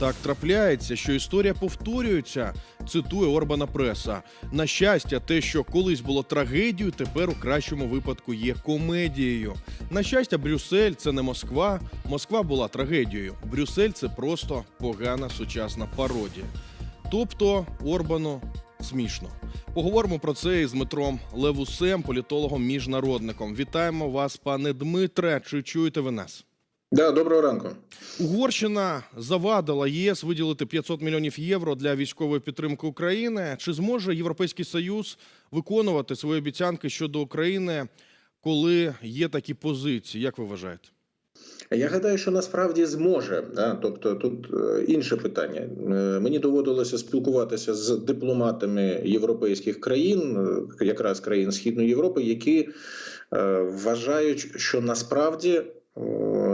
Так трапляється, що історія повторюється. Цитує Орбана преса. На щастя, те, що колись було трагедією, тепер у кращому випадку є комедією. На щастя, Брюссель це не Москва. Москва була трагедією. Брюссель це просто погана сучасна пародія. Тобто Орбану смішно. Поговоримо про це із Дмитром Левусем, політологом міжнародником. Вітаємо вас, пане Дмитре. Чи чуєте ви нас? Да, доброго ранку. Угорщина завадила ЄС виділити 500 мільйонів євро для військової підтримки України. Чи зможе Європейський Союз виконувати свої обіцянки щодо України, коли є такі позиції? Як ви вважаєте? Я гадаю, що насправді зможе. Да? Тобто тут е, інше питання. Е, Мені доводилося спілкуватися з дипломатами європейських країн, е, якраз країн Східної Європи, які вважають, що насправді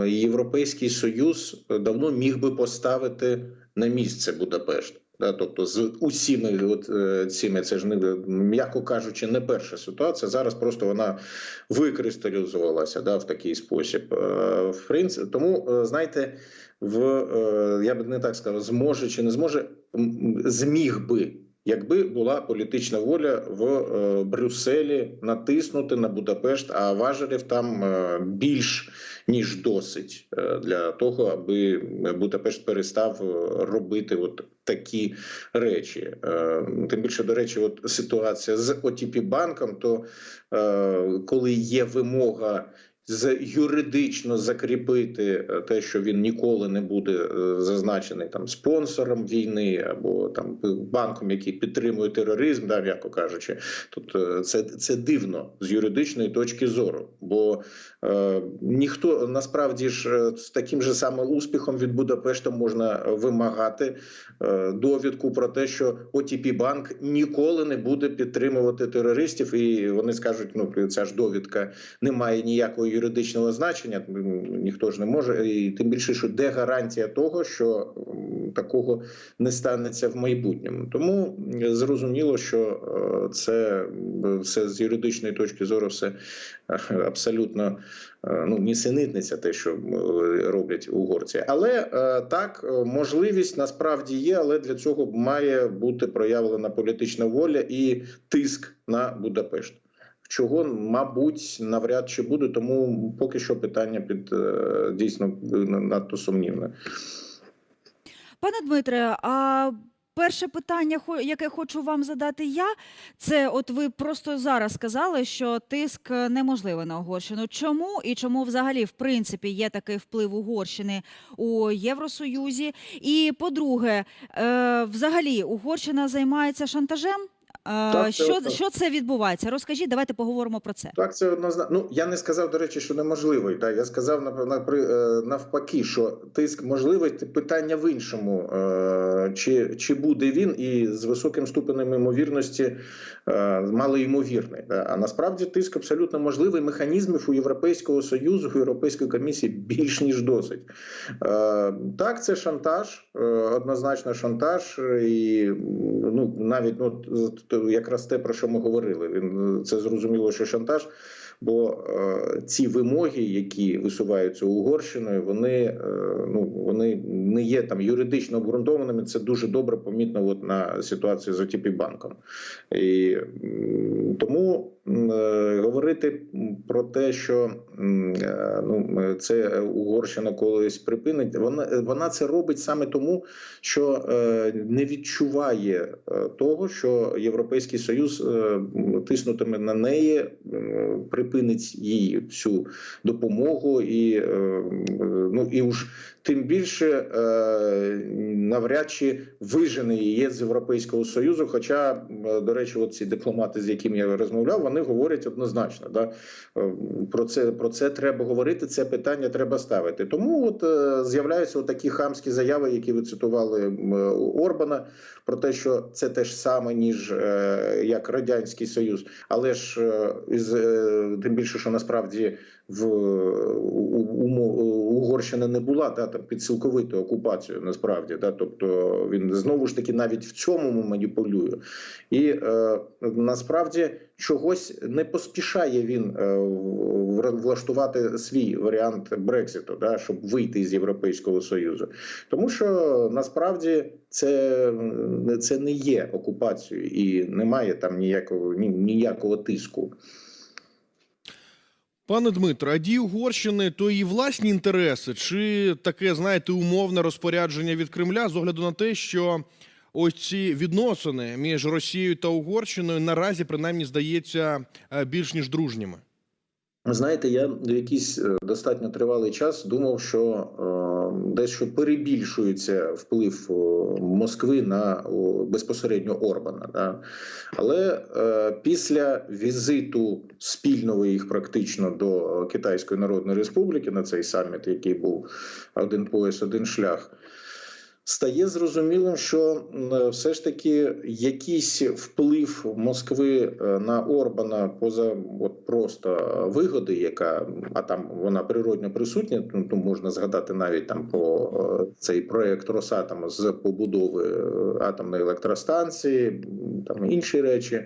Європейський Союз давно міг би поставити на місце Будапешт. Да, тобто з усіми от, е, цими це ж не м'яко кажучи, не перша ситуація. Зараз просто вона викристалізувалася да, в такий спосіб. Е, В принципі, тому е, знаєте, в е, я б не так сказав, зможе чи не зможе, зміг би. Якби була політична воля в е, Брюсселі натиснути на Будапешт, а важелів там е, більш ніж досить е, для того, аби Будапешт перестав робити от такі речі. Тим більше, до речі, от ситуація з OTP банком, то коли є вимога. З юридично закріпити е, те, що він ніколи не буде е, зазначений там спонсором війни або там банком, який підтримує тероризм, да, м'яко кажучи, тут е, це, це дивно з юридичної точки зору, бо ніхто насправді ж е, з таким же самим успіхом від Будапешта можна вимагати е, довідку про те, що OTP банк ніколи не буде підтримувати терористів, і вони скажуть, ну ця ж довідка не має ніякого юридичного значення. Ніхто ж не може, і тим більше, що де гарантія того, що такого не станеться в майбутньому. Тому зрозуміло, що е, це все з юридичної точки зору, все е, абсолютно е, ну нісенітниця, те, що роблять угорці. Але е, так, е, можливість насправді є, але для цього має бути проявлена політична воля і тиск на Будапешт. Чого, мабуть, навряд чи буде, тому поки що питання під е, дійсно надто сумнівне. Пане Дмитре, а перше питання, яке хочу вам задати я, це от ви просто зараз сказали, що тиск е, неможливий на Угорщину. Чому і чому взагалі в принципі є такий вплив Угорщини у Євросоюзі? І по-друге, е, взагалі Угорщина займається шантажем? Так, що, так. що це відбувається? Розкажіть, давайте поговоримо про це. Так, це однозначно. Ну я не сказав, до речі, що неможливий. Так, я сказав е, навпаки, що тиск можливий. Питання в іншому, Е, чи, чи буде він і з високим ступенем ймовірності е, малоймовірний. А насправді тиск абсолютно можливий. Механізмів у Європейського союзу, у Європейської комісії більш ніж досить. Так, це шантаж, однозначно шантаж, і ну навіть ну якраз те про що ми говорили. Він це зрозуміло, що шантаж. Бо е, ці вимоги, які висуваються Угорщиною, вони е, ну вони не є там юридично обґрунтованими. Це дуже добре помітно от на ситуації з ОТП банком. І тому е, говорити про те, що е, ну е, це Угорщина колись припинить, вона вона це робить саме тому, що е, не відчуває е, того, що Європейський Союз е, тиснутиме на неї, е, припинить їй всю допомогу і е, ну і уж тим більше е, навряд чи вижене її з Європейського Союзу. Хоча, е, до речі, от ці дипломати, з якими я розмовляв, вони говорять однозначно. Да? Е, Про це про це треба говорити. Це питання треба ставити. Тому от е, з'являються такі хамські заяви, які ви цитували м, Орбана, про те, що це те ж саме ніж е, як радянський союз, але ж е, е, тим більше, що насправді в у, у, Угорщина не була да, там під цілковитою окупацією, насправді, да, тобто він знову ж таки навіть в цьому маніпулює, і е, насправді чогось не поспішає він е, влаштувати свій варіант Брекситу, да, щоб вийти з Європейського союзу, тому що насправді це, це не є окупацією і немає там ніякого ні, ніякого тиску. Пане Дмитро, а дії Угорщини то її власні інтереси, чи таке, знаєте, умовне розпорядження від Кремля з огляду на те, що ось ці відносини між Росією та Угорщиною наразі принаймні здається е, більш ніж дружніми? Знаєте, я якийсь е, достатньо тривалий час думав, що е, дещо перебільшується вплив е, Москви на безпосередньо Орбана. Да? Але після візиту спільного їх практично до Китайської Народної Республіки на цей саміт, який був один пояс, один шлях. Стає зрозумілим, що м, все ж таки якийсь вплив Москви е, на Орбана поза от просто вигоди, яка а там вона природньо присутня. Ну ну, можна згадати навіть там по е, цей проект Росатому з побудови е, атомної електростанції, там інші речі.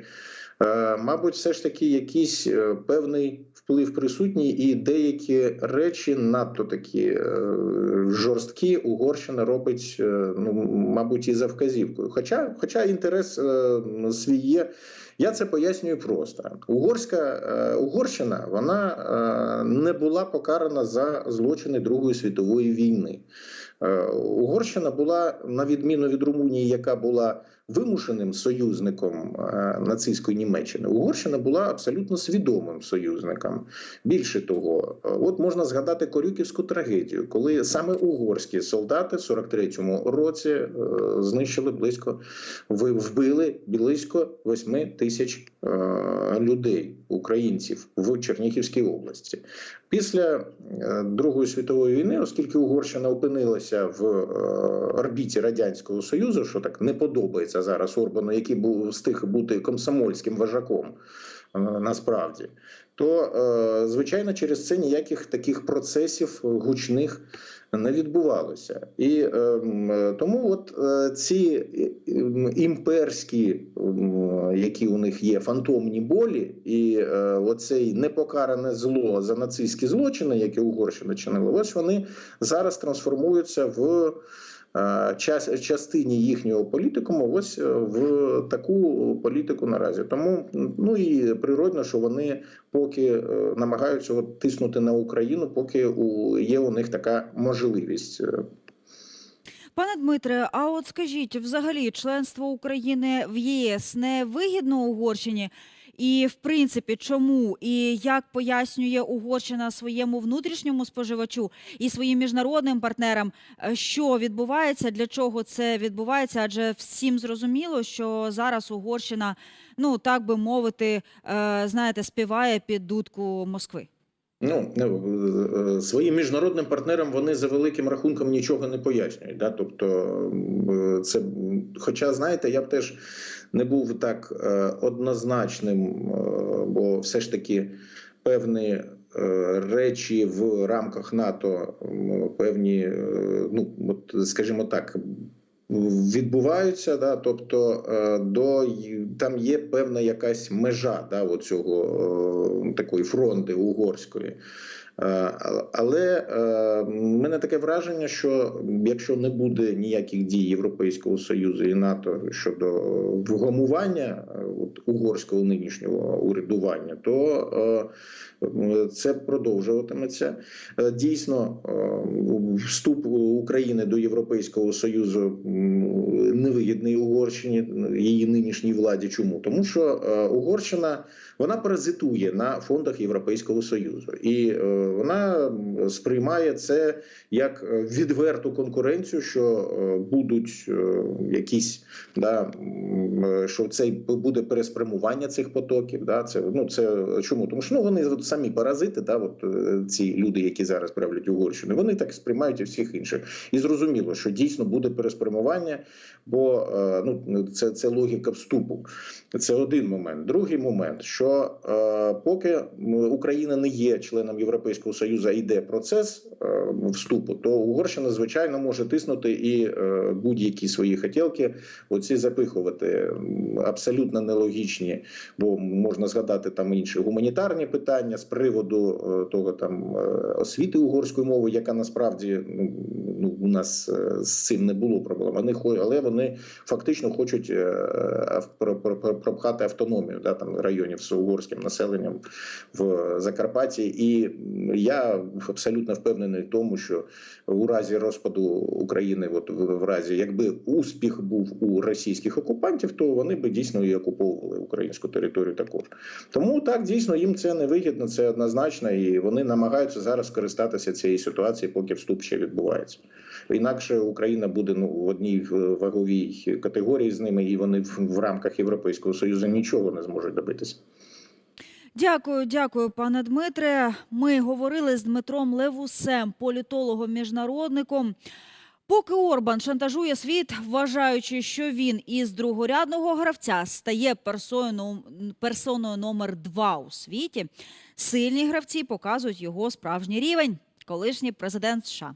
Е, Мабуть, все ж таки якийсь е, певний вплив присутній, і деякі речі надто такі е, жорсткі Угорщина робить, ну мабуть, і за вказівкою. Хоча, хоча інтерес свій є. Я це пояснюю просто. Угорська Угорщина вона не була покарана за злочини Другої світової війни. Е, Угорщина була на відміну від Румунії, яка була вимушеним союзником е, нацистської Німеччини. Угорщина була абсолютно свідомим союзником. Більше того, е, от можна згадати Корюківську трагедію, коли саме угорські солдати в 43-му році знищили близько вбили близько 8 тисяч людей, українців в Чернігівській області. Після е, Другої світової війни, оскільки Угорщина опинилася в е, орбіті радянського союзу, що так не подобається зараз Орбану, який був встиг бути комсомольським вожаком. Е, Насправді, то е, звичайно через це ніяких таких процесів гучних не відбувалося, і е, м, е, тому от ці е, імперські, які у них є фантомні болі, і оцей непокаране зло за нацистські злочини, які Угорщина чинила, ось вони зараз трансформуються в. Е, Час частині їхнього політикуму, ось е, в таку політику наразі. Тому ну і природно, що вони поки е, намагаються от тиснути на Україну, поки у є у них така можливість. Пане Дмитре, а от скажіть, взагалі членство України в ЄС не вигідно Угорщині? І в принципі, чому і як пояснює Угорщина своєму внутрішньому споживачу і своїм міжнародним партнерам, е, що відбувається, для чого це відбувається? Адже всім зрозуміло, що зараз Угорщина, ну так би мовити, е, знаєте, співає під дудку Москви. Ну е, е, своїм міжнародним партнерам вони за великим рахунком нічого не пояснюють. Да? Тобто, е, це, хоча знаєте, я б теж не був так е, однозначним, е, бо все ж таки певні е, речі в рамках НАТО, певні, е, ну от скажімо так. Відбуваються, да, тобто е, до там є певна якась межа да, оцього е, такої фронти угорської. Е, Але е, в мене таке враження, що якщо не буде ніяких дій Європейського союзу і НАТО щодо вгамування е, от, угорського нинішнього урядування, то це продовжуватиметься. Дійсно, вступ України до Європейського союзу невигідний Угорщині її нинішній владі. Чому тому, що Угорщина вона паразитує на фондах Європейського союзу, і вона сприймає це як е, відверту конкуренцію, що е, будуть е, якісь да що це буде переспрямування цих потоків. Да, це ну це чому? Тому що ну вони от самі паразити, да, от ці люди, які зараз правлять Угорщину, вони так сприймають і всіх інших. І зрозуміло, що дійсно буде переспрямування, бо ну це, це логіка вступу. Це один момент. Другий момент, що поки Україна не є членом Європейського союзу, йде процес е, вступу, то Угорщина звичайно може тиснути і е, будь-які свої хотілки, оці запихувати абсолютно нелогічні, бо можна згадати там інші гуманітарні питання з приводу е, того там освіти угорської мови, яка насправді ну, ну у нас з цим не було проблем. Вони але вони фактично хочуть про- про- про- пропхати автономію да, там районів з угорським населенням в Закарпатті. І я абсолютно впевнений в тому, що у разі розпаду України, от в, разі, якби успіх був у російських окупантів, то вони би дійсно і окуповували українську територію також. Тому так дійсно їм це не вигідно, це однозначно, і вони намагаються зараз скористатися цією ситуацією, поки вступ ще відбувається. Інакше Україна буде ну в одній ваговій категорії з ними, і вони в рамках Європейського союзу нічого не зможуть добитися. Дякую, дякую, пане Дмитре. Ми говорили з Дмитром Левусем, політологом міжнародником. Поки Орбан шантажує світ, вважаючи, що він із другорядного гравця стає персоною, персоною номер два у світі, сильні гравці показують його справжній рівень. Колишній президент США